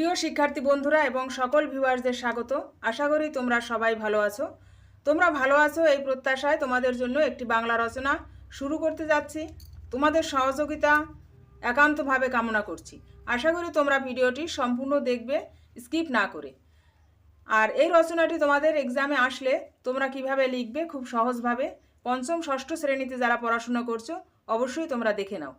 প্রিয় শিক্ষার্থী বন্ধুরা এবং সকল ভিউয়ার্সদের স্বাগত। আশা করি তোমরা সবাই ভালো আছো। তোমরা ভালো আছো এই প্রত্যাশায় তোমাদের জন্য একটি বাংলা রচনা শুরু করতে যাচ্ছি। তোমাদের সহযোগিতা একান্তভাবে কামনা করছি। আশা করি তোমরা ভিডিওটি সম্পূর্ণ দেখবে, স্কিপ না করে। আর এই রচনাটি তোমাদের এক্সামে আসলে তোমরা কীভাবে লিখবে খুব সহজভাবে। পঞ্চম, ষষ্ঠ শ্রেণীতে যারা পড়াশোনা করছ, অবশ্যই তোমরা দেখে নাও।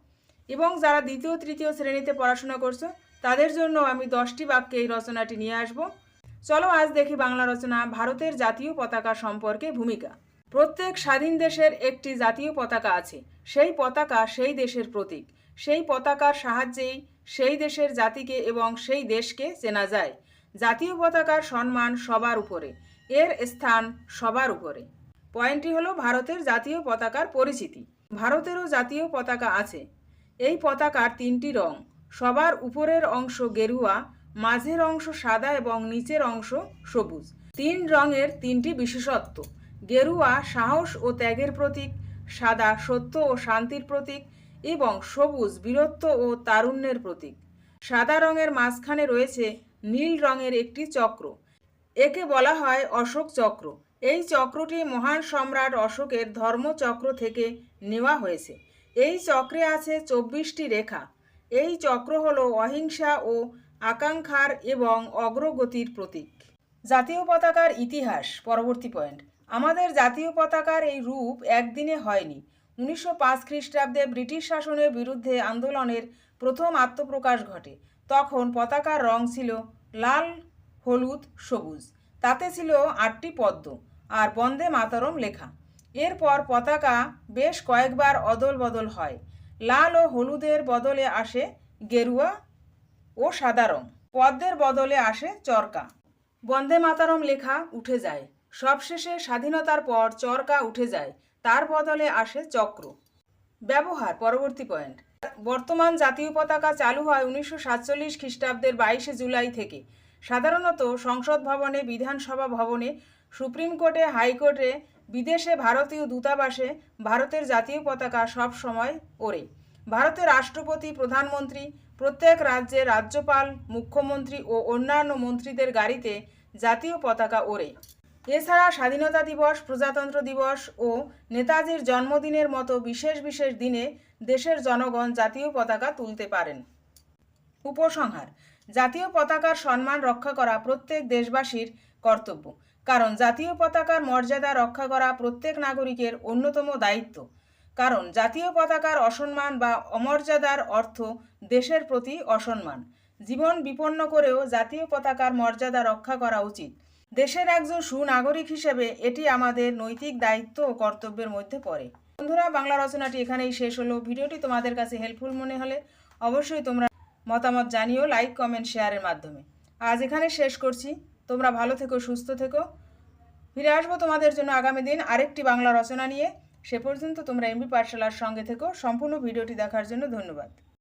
এবং যারা দ্বিতীয়, তৃতীয় শ্রেণীতে পড়াশোনা করছ, তাদের জন্য আমি দশটি বাক্যে এই রচনাটি নিয়ে আসব। চলো আজ দেখি বাংলা রচনা, ভারতের জাতীয় পতাকা সম্পর্কে ভূমিকা। প্রত্যেক স্বাধীন দেশের একটি জাতীয় পতাকা আছে। সেই পতাকা সেই দেশের প্রতীক। সেই পতাকার সাহায্যেই সেই দেশের জাতিকে এবং সেই দেশকে চেনা যায়। জাতীয় পতাকার সম্মান সবার উপরে। এর স্থান সবার উপরে। পয়েন্টটি হলো ভারতের জাতীয় পতাকার পরিচিতি। ভারতেরও জাতীয় পতাকা আছে। এই পতাকার তিনটি রং। সবার উপরের অংশ গেরুয়া, মাঝের অংশ সাদা এবং নিচের অংশ সবুজ। তিন রঙের তিনটি বিশেষত্ব। গেরুয়া সাহস ও ত্যাগের প্রতীক, সাদা সত্য ও শান্তির প্রতীক এবং সবুজ বীরত্ব ও তারুণ্যের প্রতীক। সাদা রঙের মাঝখানে রয়েছে নীল রঙের একটি চক্র। একে বলা হয় অশোক চক্র। এই চক্রটি মহান সম্রাট অশোকের ধর্মচক্র থেকে নেওয়া হয়েছে। এই চক্রে আছে চব্বিশটি রেখা। এই চক্র হল অহিংসা ও আকাঙ্ক্ষার এবং অগ্রগতির প্রতীক। জাতীয় পতাকার ইতিহাস, পরবর্তী পয়েন্ট। আমাদের জাতীয় পতাকার এই রূপ একদিনে হয়নি। উনিশশো পাঁচ খ্রিস্টাব্দে ব্রিটিশ শাসনের বিরুদ্ধে আন্দোলনের প্রথম আত্মপ্রকাশ ঘটে। তখন পতাকার রং ছিল লাল, হলুদ, সবুজ। তাতে ছিল আটটি পদ্ম। আর বন্দে মাতরম লেখা। এরপর পতাকা বেশ কয়েকবার অদল বদল হয়। লাল ও হলুদের বদলে আসে গেরুয়া ও সাদা রং। পদ্মের বদলে আসে চরকা। বন্দে মাতারম লেখা উঠে যায়। সবশেষে স্বাধীনতার পর চরকা উঠে যায়। তার বদলে আসে চক্র। ব্যবহার, পরবর্তী পয়েন্ট। বর্তমান জাতীয় পতাকা চালু হয় উনিশশো সাতচল্লিশ খ্রিস্টাব্দের বাইশে জুলাই থেকে। সাধারণত সংসদ ভবনে, বিধানসভা ভবনে, সুপ্রিম কোর্টে, হাইকোর্টে বিদেশে ভারতীয় দূতাবাসে ভারতের জাতীয় পতাকা সব সময় ওড়ে। ভারতের রাষ্ট্রপতি, প্রধানমন্ত্রী, প্রত্যেক রাজ্যের রাজ্যপাল, মুখ্যমন্ত্রী ও অন্যান্য মন্ত্রীদের গাড়িতে জাতীয় পতাকা ওড়ে। এছাড়া স্বাধীনতা দিবস, প্রজাতন্ত্র দিবস ও নেতাজির জন্মদিনের মতো বিশেষ বিশেষ দিনে দেশের জনগণ জাতীয় পতাকা তুলতে পারেন। উপসংহার, জাতীয় পতাকার সম্মান রক্ষা করা প্রত্যেক দেশবাসীর কর্তব্য। কারণ জাতীয় পতাকার মর্যাদা রক্ষা করা প্রত্যেক নাগরিকের অন্যতম দায়িত্ব। কারণ জাতীয় পতাকার অসম্মান বা অমর্যাদার অর্থ দেশের প্রতি অসম্মান। জীবন বিপন্ন করেও জাতীয় পতাকার মর্যাদা রক্ষা করা উচিত। দেশের একজন সুনাগরিক হিসেবে এটি আমাদের নৈতিক দায়িত্ব ও কর্তব্যের মধ্যে পড়ে। বন্ধুরা, বাংলা রচনাটি এখানেই শেষ হলো। ভিডিওটি তোমাদের কাছে হেল্পফুল মনে হলে অবশ্যই তোমরা মতামত জানিও লাইক কমেন্ট শেয়ারের মাধ্যমে। আজ এখানে শেষ করছি। তোমরা ভালো থেকো, সুস্থ থেকো। ফিরে আসব তোমাদের জন্য আগামী দিন আরেকটি বাংলা রচনা নিয়ে। সে পর্যন্ত তোমরা এমবি পাঠশালার সঙ্গে থেকো। সম্পূর্ণ ভিডিওটি দেখার জন্য ধন্যবাদ।